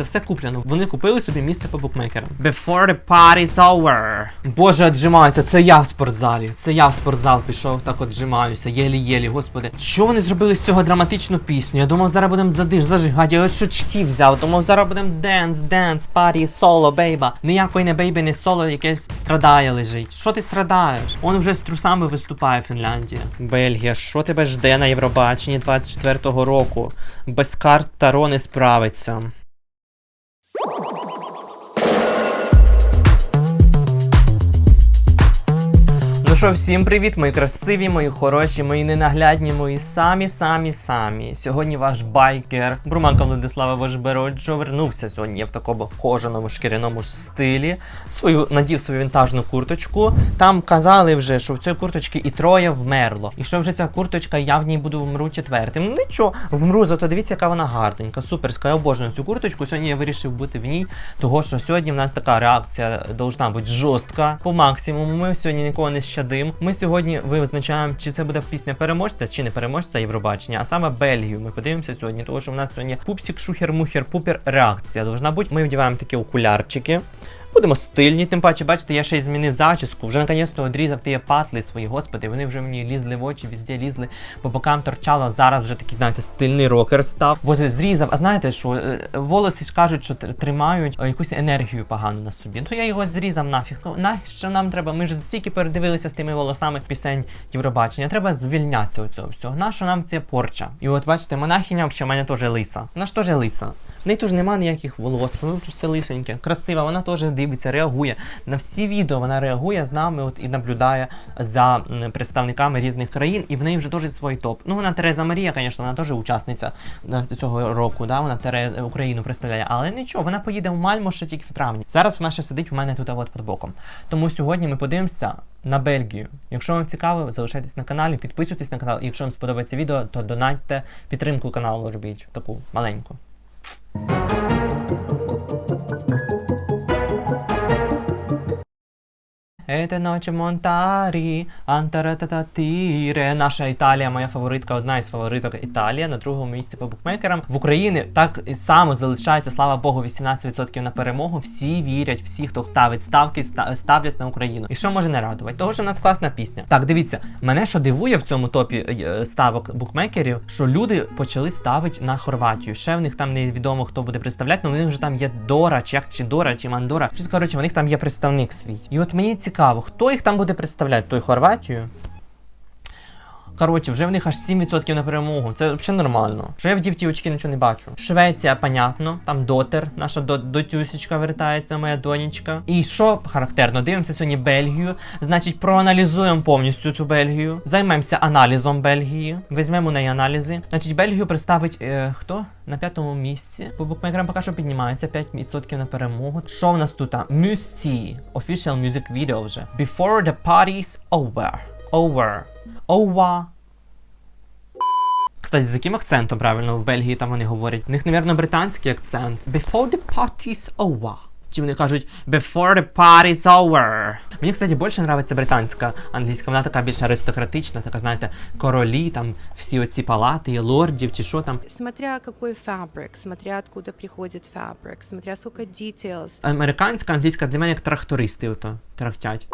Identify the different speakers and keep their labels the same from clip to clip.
Speaker 1: Це все куплено. Вони купили собі місце по букмекерам. Before the party's over. Боже, отжимаються. Це я в спортзалі. Це я в спортзал пішов, так от жимаюся. Єлі-єлі, господи. Що вони зробили з цього драматичну пісню? Я думав, зараз будемо задиш, зажигати. Я ось шучки взяв. Думав, зараз будемо денс, денс, парі, соло, бейба. Ніякої не бейби, не соло, якесь страдає лежить. Що ти страдаєш? Он вже з трусами виступає Фінляндія. Бельгія, що тебе жде на Євробаченні 24-го року? Без карт Таро не справиться. Oh! Що, всім привіт, мої красиві, мої хороші, мої ненаглядні, мої самі, самі, самі. Сьогодні ваш байкер Бруманко Владислава Вожбероджо вернувся сьогодні в такому кожаному шкіряному стилі. Свою надів свою вінтажну курточку. Там казали вже, що в цій курточці і троє вмерло. І що вже ця курточка, я в ній буду вмру четвертим. Ну нічого, вмру, зато дивіться, яка вона гарненька, суперська. Я обожнюю цю курточку. Сьогодні я вирішив бути в ній, того що сьогодні в нас така реакція должна бути жорстка по максимуму. Ми сьогодні нікого не щадим. Ми сьогодні визначаємо, чи це буде пісня переможця, чи не переможця Євробачення, а саме Бельгію. Ми подивимося сьогодні, тому що в нас сьогодні пупсік, шухер, мухер, пупер реакція должна бути. Ми вдіваємо такі окулярчики. Будемо стильні, тим паче, бачите, я ще й змінив зачіску. Вже наконець-то одрізав ті патли свої, господи, вони вже мені лізли в очі, везде лізли, по бокам торчало. Зараз вже такий, знаєте, стильний рокер став. Бо зрізав. А знаєте що? е, Волоси ж кажуть, що тримають е, якусь енергію погану на собі. Ну я його зрізав нафіг. Ну нащо нам треба? Ми ж тільки передивилися з тими волосами пісень Євробачення. Треба звільнятися від цього всього. Нащо нам ця порча? І от бачите, монахиня взагалі в мене теж лиса. Вона ж теж лиса. В неї теж немає ніяких волос, ну тут все лисеньке. Красива, вона теж дивиться, реагує. На всі відео вона реагує з нами от, і наблюдає за представниками різних країн, і в неї вже теж свій топ. Ну, вона Тереза Марія, звісно, вона теж учасниця е, цього року, да? вона Тере... Україну представляє. Але нічого, вона поїде в Мальмо ще тільки в травні. Зараз вона ще сидить у мене тут от під боком. Тому сьогодні ми подивимося на Бельгію. Якщо вам цікаво, залишайтесь на каналі, підписуйтесь на канал. І якщо вам сподобається відео, то донатьте підтримку каналу робіть таку маленьку. thank you Ете ночі Монтарі, Антаратататіре. Наша Італія, моя фаворитка, одна із фавориток Італія на другому місці по букмекерам. В Україні так само залишається, слава Богу, 18% на перемогу. Всі вірять, всі, хто ставить ставки, ста- ставлять на Україну. І що може не радувати? Того, що в нас класна пісня. Так, дивіться, мене що дивує в цьому топі е, ставок букмекерів, що люди почали ставити на Хорватію. Ще в них там невідомо хто буде представляти, але в них вже там є Дора, чи як чи Дора, чи Мандора. Щось коротше, в них там є представник свій. І от мені цікаво, хто їх там буде представляти? Той Хорватію. Коротше, вже в них аж 7% на перемогу. Це взагалі нормально. Що я в дівті очки нічого не бачу. Швеція, понятно, там дотер, наша до, дотюсечка вертається, моя донечка. І що характерно, дивимося сьогодні Бельгію. Значить, проаналізуємо повністю цю Бельгію. Займемося аналізом Бельгії. Візьмемо у неї аналізи. Значить, Бельгію представить е, хто? На п'ятому місці. По букмекерам поки що піднімається 5% на перемогу. Що в нас тут? Мюсті. Official music video вже. Before the party's over. Over. Over. Кстати, з яким акцентом правильно в Бельгії там вони говорять? В них, напевно, британський акцент. Before the party's over. Чи вони кажуть Before the party's over. Мені, кстати, більше подобається британська англійська. Вона така більш аристократична, така, знаєте, королі, там всі оці палати, лордів, чи що там.
Speaker 2: Смотря какой фабрик, смотря откуда приходит фабрик, смотря сколько details.
Speaker 1: Американська, англійська для мене як трактористи ото трахтять.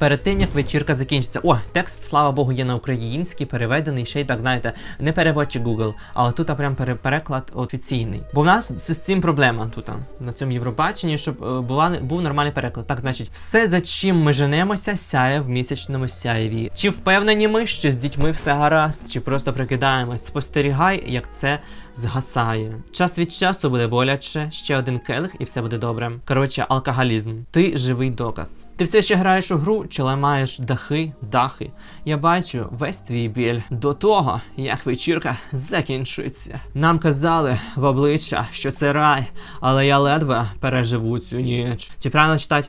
Speaker 1: Перед тим як вечірка закінчиться. О, текст, слава Богу, є на український, переведений, ще й так, знаєте, не переводчик Google, а тут прям переклад офіційний. Бо в нас з цим проблема тут, на цьому Євробаченні, щоб е, була, був нормальний переклад. Так, значить, все, за чим ми женемося, сяє в місячному сяєві. Чи впевнені ми, що з дітьми все гаразд, чи просто прикидаємось? Спостерігай, як це згасає. Час від часу буде боляче, ще один келих і все буде добре. Коротше, алкоголізм. Ти живий доказ. Ти все ще граєш у гру чи ламаєш дахи, дахи. Я бачу весь твій біль до того, як вечірка закінчиться. Нам казали в обличчя, що це рай, але я ледве переживу цю ніч. Чи правильно читати?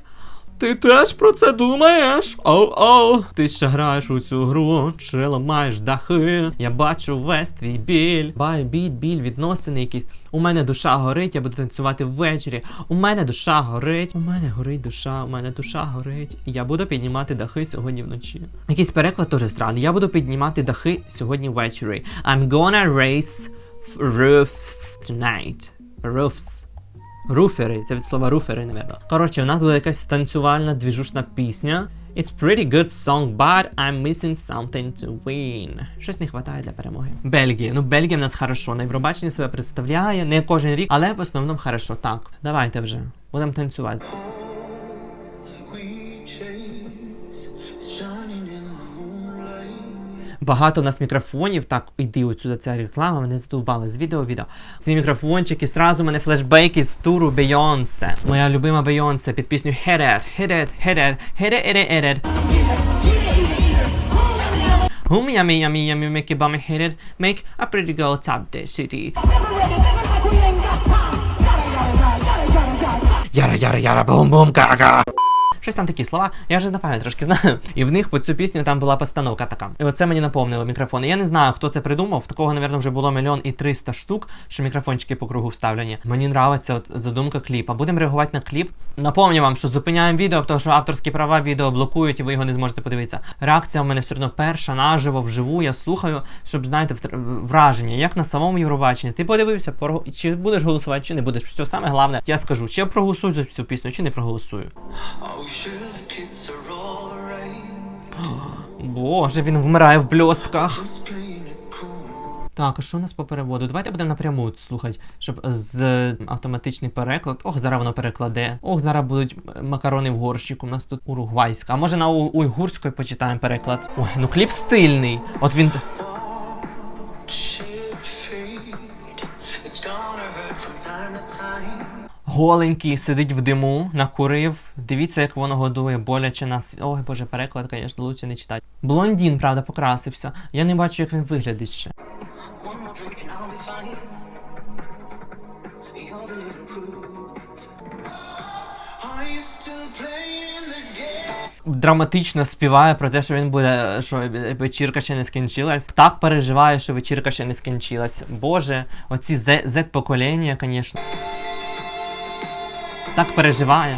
Speaker 1: Ти теж про це думаєш? Оу-оу. Ти ще граєш у цю гру, чи ламаєш дахи. Я бачу весь твій біль. Бай, біль, біль, відносини якісь. У мене душа горить, я буду танцювати ввечері. У мене душа горить. У мене горить душа, у мене душа горить. Я буду піднімати дахи сьогодні вночі. Якийсь переклад теж странний. Я буду піднімати дахи сьогодні ввечері. I'm gonna raise roofs tonight. Roofs. Руфери, це від слова руфери, напевно. Коротше, у нас буде якась танцювальна двіжушна пісня. It's pretty good song, but I'm missing something to win. Щось не вистачає для перемоги. Бельгія. Ну, Бельгія в нас хорошо. На Євробаченні себе представляє, не кожен рік, але в основному хорошо. Так, давайте вже. Будемо танцювати. Багато у нас мікрофонів. Так, іди отсюди ця реклама, мене задовбали з відео відео. Ці мікрофончики, сразу мене флешбеки з туру Бейонсе. Моя любима Бейонсе під пісню Hit It, Hit It, Hit It, Hit It, Hit It, Hit It. Whom make a pretty girl top the city. Яра, яра, яра, бум, бум, ка-ка. Щось там такі слова, я вже напевно трошки знаю. І в них під цю пісню там була постановка така. І оце мені наповнило мікрофони. Я не знаю, хто це придумав. Такого, напевно, вже було мільйон і триста штук, що мікрофончики по кругу вставлені. Мені нравиться от задумка кліпа. Будемо реагувати на кліп. Напомню вам, що зупиняємо відео, тому що авторські права відео блокують і ви його не зможете подивитися. Реакція у мене все одно перша, наживо, вживу. Я слухаю, щоб знаєте, враження, як на самому Євробаченні. Ти подивився, чи будеш голосувати, чи не будеш. Все саме головне, я скажу, чи я проголосую за цю пісню, чи не проголосую. Боже, він вмирає в бльостках. Так, а що у нас по переводу? Давайте будемо напряму слухати, щоб з е, автоматичний переклад. Ох, зараз воно перекладе. Ох, зараз будуть макарони в горщику. У нас тут уругвайська. А може на уйгурської почитаємо переклад. Ой, ну кліп стильний. От він. Голенький сидить в диму, накурив. Дивіться, як воно годує, боляче нас. Ой, боже, переклад, звісно, лучше не читати. Блондін, правда, покрасився. Я не бачу, як він виглядить ще. Драматично співає про те, що він буде, що вечірка ще не скінчилась. Так переживає, що вечірка ще не скінчилась. Боже, оці Z-покоління, звісно. Так переживає.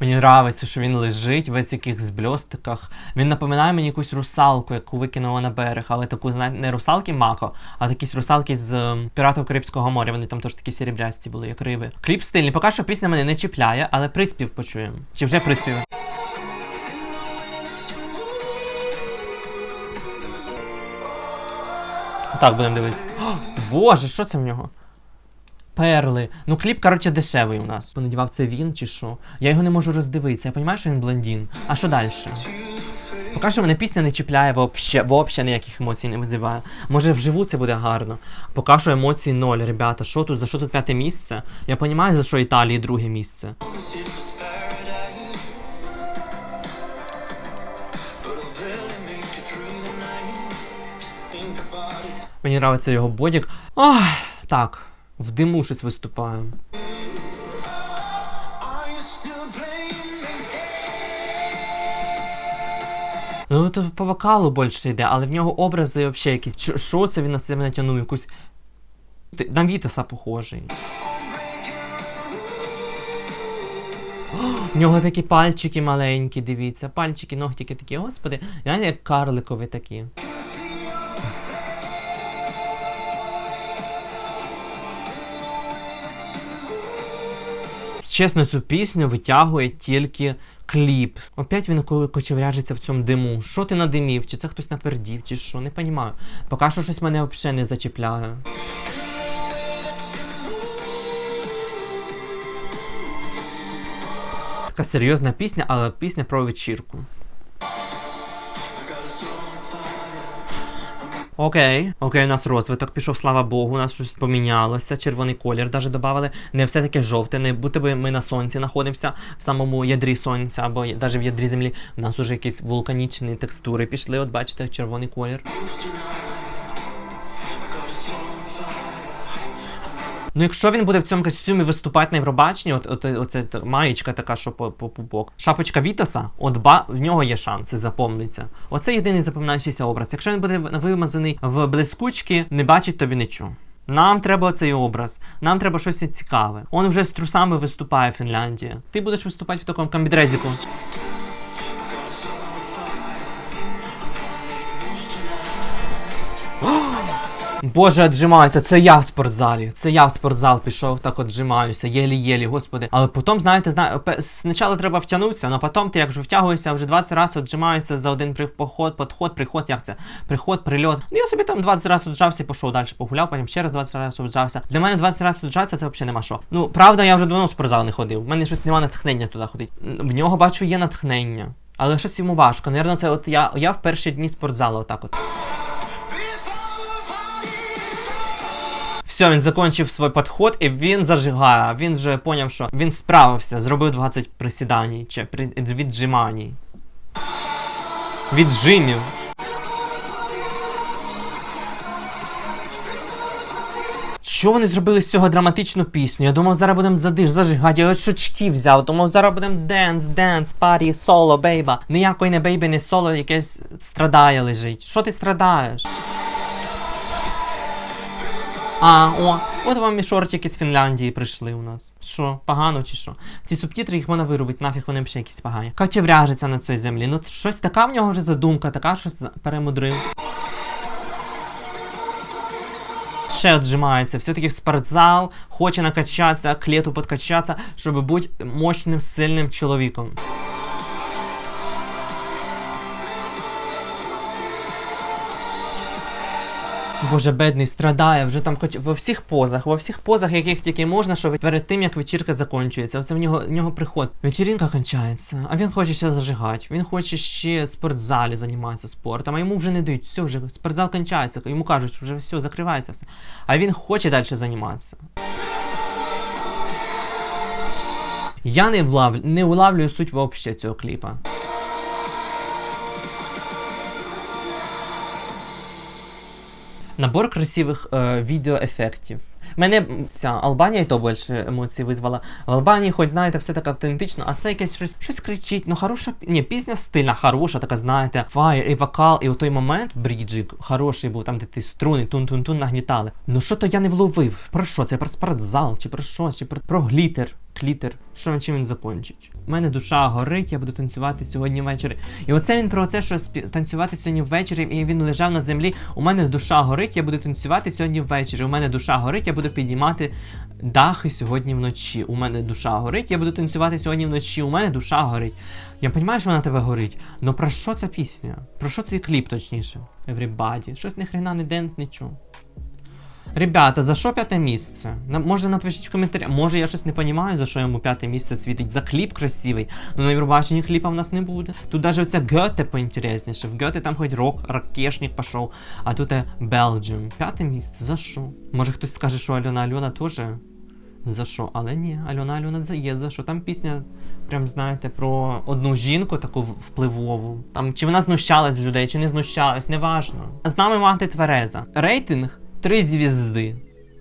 Speaker 1: Мені нравиться, що він лежить в ось яких збльостиках. Він напоминає мені якусь русалку, яку викинула на берег, але таку, знаєте, не русалки Мако, а якісь русалки з ем, піратів Карибського моря. Вони там теж такі серебрясті були, як риби. Кліп стильний. Поки що пісня мене не чіпляє, але приспів почуємо. Чи вже приспів? Так, будемо дивитися. Боже, що це в нього? Перли. Ну, кліп, коротше, дешевий у нас. Понадівав це він чи що? Я його не можу роздивитися. Я розумію, що він блондин. А що далі? Поки що мене пісня не чіпляє вообще, вообще ніяких емоцій не визиває. Може вживу це буде гарно. Поки що емоцій ноль, ребята. Що тут? За що тут п'яте місце? Я розумію, за що Італії друге місце. Мені подобається його бодік. Ах, так. В диму щось
Speaker 3: game?
Speaker 1: Ну, то по вокалу більше йде, але в нього образи взагалі якісь. Що- це він на себе натягнув? Якусь. На Вітаса похожий. В нього такі пальчики маленькі, дивіться. Пальчики, ногтики такі, господи, знаєте, як карликові такі. Чесно, цю пісню витягує тільки кліп. Опять він кочевряжиться в цьому диму. Що ти надимів? Чи це хтось напердів, чи що? Не розумію. Поки що щось мене взагалі не зачіпляє. Така серйозна пісня, але пісня про вечірку. Окей, окей, у нас розвиток пішов, слава Богу, у нас щось помінялося, червоний колір даже додавали. Не все таке жовте, не бути би ми на сонці знаходимося, в самому ядрі сонця, або навіть в ядрі землі. У нас уже якісь вулканічні текстури пішли, от бачите, червоний колір. Ну, якщо він буде в цьому костюмі виступати на Євробаченні, от, от, оце т- маєчка така, що по, по пупок. Шапочка Вітаса, от ба, в нього є шанси запомниться. Оце єдиний запоминаючийся образ. Якщо він буде вимазаний в блискучки, не бачить тобі нічого. Нам треба цей образ, нам треба щось цікаве. Он вже з трусами виступає в Фінляндії. Ти будеш виступати в такому комбідрезіку. Боже, отжимаються, це я в спортзалі. Це я в спортзал пішов, так от отжимаюся, єлі-єлі, господи. Але потім, знаєте, зна... спочатку треба втягнутися, але потім ти як вже втягуєшся, вже 20 разів отжимаєшся за один поход, подход, приход, як це? Приход, прильот. Ну я собі там 20 разів отжався і пішов далі, погуляв, потім ще раз 20 разів отжався. Для мене 20 разів отжатися це взагалі нема що. Ну, правда, я вже давно в спортзал не ходив. У мене щось немає натхнення туди ходити. В нього бачу є натхнення. Але щось йому важко. Наверно, це от я, я в перші дні спортзалу отак от. Все, він закінчив свій підход і він зажигає. Він вже поняв, що він справився, зробив 20 присідань чи віджимань. Віджимів. Що вони зробили з цього драматичну пісню? Я думав, зараз будемо задиш, зажигати, я шучки взяв, думав, зараз будемо денс, денс, парі, соло, бейба. Ніякої не бейби, не соло, якесь страдає лежить. Що ти страдаєш? А, о, от вам і шортики з Фінляндії прийшли у нас. Що, погано чи що? Ці субтитри їх можна вирубити, нафіг вони ще якісь погані. Каче вряжеться на цій землі. Ну щось така в нього вже задумка, така щось перемудрив. Ще отжимається, все-таки в спортзал, хоче накачатися, к лету подкачатися, щоб бути мощним, сильним чоловіком. Боже, бедний страдає, вже там хоч во всіх позах, во всіх позах, яких тільки можна, що перед тим як вечірка закінчується. Оце в нього, в нього приход. Вечірінка кончається, а він хоче ще зажигати. Він хоче ще в спортзалі займатися спортом, а йому вже не дають. Все, вже спортзал кончається. Йому кажуть, що вже все, закривається все. А він хоче далі займатися. Я не влав... не улавлюю суть вообще цього кліпа. Набор красивих е, відеоефектів. Мене ця Албанія і то більше емоцій визвала. В Албанії, хоч знаєте, все так автентично, а це якесь щось, щось кричить. Ну хороша ні, пісня стильна, хороша, така, знаєте, фаєр і вокал, і у той момент бріджик хороший був, там, де ти струни, тун-тун-тун нагнітали. Ну що то я не вловив? Про що? Це про спортзал, чи про що, чи про, про глітер. Клітер, що чим він закінчить? У мене душа горить, я буду танцювати сьогодні ввечері. І оце він про це, що спі- танцювати сьогодні ввечері, і він лежав на землі. У мене душа горить, я буду танцювати сьогодні ввечері. У мене душа горить, я буду підіймати дахи сьогодні вночі. У мене душа горить, я буду танцювати сьогодні вночі. У мене душа горить. Я розумію, що вона тебе горить. Ну про що ця пісня? Про що цей кліп, точніше? Everybody. Щось ні хрена не денс, нічого. Ребята, за що п'яте місце? На- Може напишіть в коментарях. Може я щось не розумію, за що йому п'яте місце світить. За кліп красивий. Ну на Євробаченні кліпа в нас не буде. Тут навіть оця Гьоте поінтересніше. В Гьоте там хоч рок, ракешник пішов, а тут е, Белджим. П'яте місце. За що? Може хтось скаже, що Альона Альона теж. За що? Але ні, Альона Альона є за що. Там пісня, прям знаєте, про одну жінку таку впливову. Там чи вона знущалась з людей, чи не знущалась, неважно. З нами мати Твереза. Рейтинг три звізди.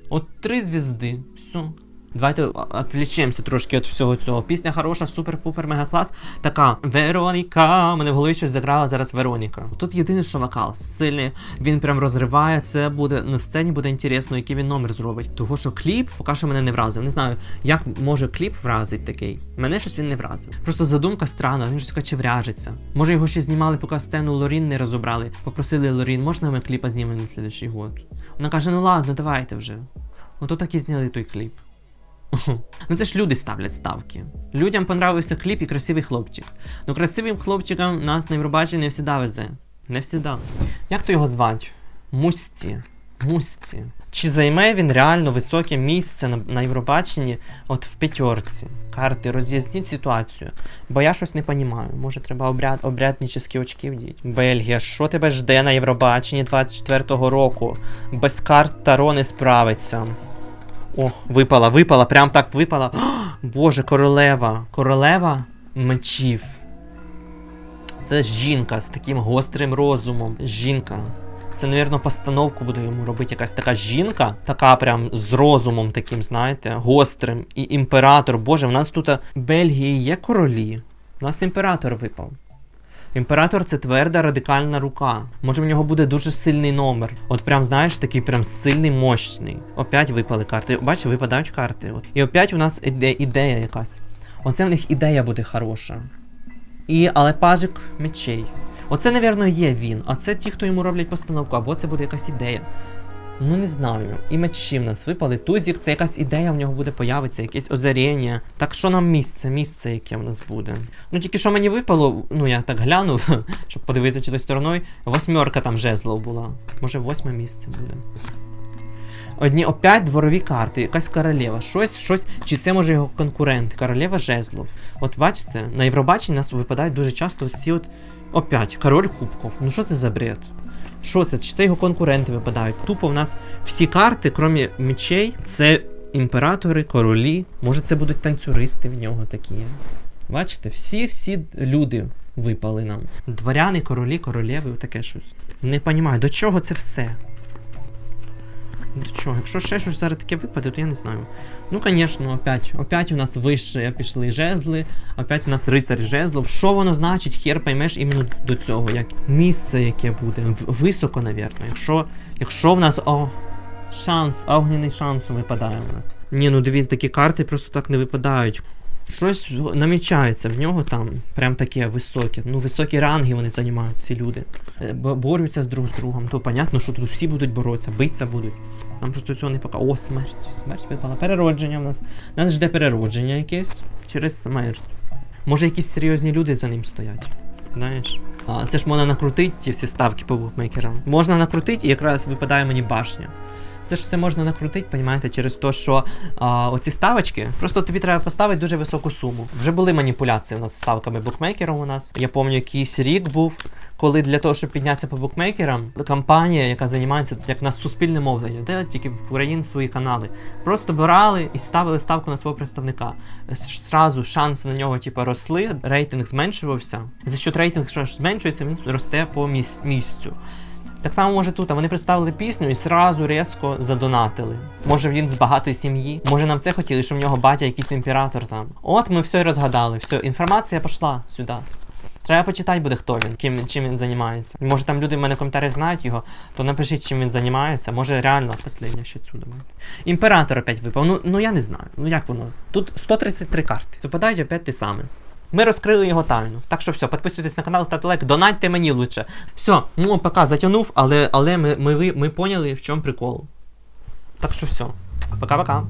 Speaker 1: От три звізди. Все. Давайте відвлічемося трошки від всього цього. Пісня хороша, супер-пупер, мега клас. Така Вероніка. Мене в голові щось заграла зараз Вероніка. Тут єдиний, що вокал сильний. Він прям розриває. Це буде на сцені буде інтересно, який він номер зробить. Того, що кліп поки що мене не вразив. Не знаю, як може кліп вразить такий. Мене щось він не вразив. Просто задумка странна, він щось качевряжеться. Може його ще знімали, поки сцену Лорін не розібрали. Попросили Лорін, можна ми кліпа знімемо на слідчий год? Вона каже: ну ладно, давайте вже. Ото так і зняли той кліп. Ну це ж люди ставлять ставки. Людям понравився кліп і красивий хлопчик. Ну красивим хлопчикам нас на Євробаченні не завжди везе. Не завжди. Як то його звати? Мусті. Мусті. Чи займе він реально високе місце на, на Євробаченні от в п'ятерці? Карти, роз'ясніть ситуацію. Бо я щось не розумію. Може треба обряд, обрядническі очки вдіть. Бельгія, що тебе жде на Євробаченні 24-го року? Без карт Таро не справиться. Ох, випала, випала, прям так випала. О, Боже, королева. Королева мечів. Це жінка з таким гострим розумом. Жінка. Це, навірно, постановку буде йому робити якась така жінка, така прям з розумом таким, знаєте, гострим. І імператор. Боже, в нас тут в Бельгії є королі. У нас імператор випав. Імператор це тверда радикальна рука. Може в нього буде дуже сильний номер. От прям знаєш, такий прям сильний, мощний. Опять випали карти. Бачиш, випадають карти. От. І опять у нас іде ідея якась. Оце в них ідея буде хороша. І, але пажик мечей. Оце, напевно, є він. А це ті, хто йому роблять постановку, або це буде якась ідея. Ну не знаю. І мечі в нас випали. Тузік, це якась ідея в нього буде появиться, якесь озаріння. Так що нам місце, місце, яке в нас буде. Ну тільки що мені випало, ну я так глянув, щоб подивитися чи той стороною. Восьмерка там жезлов була. Може восьме місце буде. Одні опять дворові карти, якась королева. Щось, щось, чи це може його конкурент, королева жезлов. От бачите, на Євробаченні нас випадають дуже часто ці от. Опять, король кубков. Ну що це за бред? Що це? Чи це його конкуренти випадають? Тупо в нас всі карти, крім мечей, це імператори, королі. Може це будуть танцюристи в нього такі. Бачите, всі-всі люди випали нам. Дворяни, королі, королеви, таке щось. Не розумію, до чого це все? До чого? Якщо ще щось зараз таке випаде, то я не знаю. Ну, звісно, опять. Опять у нас вище пішли жезли, опять у нас рицар жезлов. Що воно значить, хер поймеш іменно до цього, як місце, яке буде. Високо, навірно. Якщо, якщо в нас. О, шанс, огнений шанс випадає у нас. Ні, ну дивіться, такі карти просто так не випадають. Щось намічається в нього там, прям таке високе. Ну, високі ранги вони займають, ці люди. Е, Борються з друг з другом. То понятно, що тут всі будуть боротися, битися будуть. Нам просто цього не пока. О, смерть. Смерть випала. Переродження в нас. Нас жде переродження якесь через смерть. Може, якісь серйозні люди за ним стоять. Знаєш? А, це ж можна накрутити ці всі ставки по букмекерам. Можна накрутити і якраз випадає мені башня. Це ж все можна накрутити, понімаєте, через те, що а, оці ставочки, просто тобі треба поставити дуже високу суму. Вже були маніпуляції у нас з ставками букмекерів у нас. Я пам'ятаю, якийсь рік був, коли для того, щоб піднятися по букмекерам, компанія, яка займається як на суспільне мовлення, де тільки в Україні свої канали, просто брали і ставили ставку на свого представника. Сразу шанси на нього типу, росли, рейтинг зменшувався. За що рейтинг що ж зменшується, він росте по міс- місцю. Так само може тут, а вони представили пісню і сразу різко задонатили. Може він з багатої сім'ї, може нам це хотіли, що в нього батя якийсь імператор там. От ми все і розгадали. Все, інформація пішла сюди. Треба почитати буде, хто він, ким, чим він займається. Може там люди в мене в коментарях знають його, то напишіть, чим він займається. Може реально останнє ще цю давайте. Імператор опять випав. Ну, ну я не знаю. Ну як воно? Тут 133 карти. Випадають опять ті самі. Ми розкрили його тайну. Так що все, підписуйтесь на канал, ставте лайк, донатьте мені лучше. Все, ну пока затягнув, але, але ми, ми, ми, ми поняли, в чому прикол. Так що все. Пока-пока.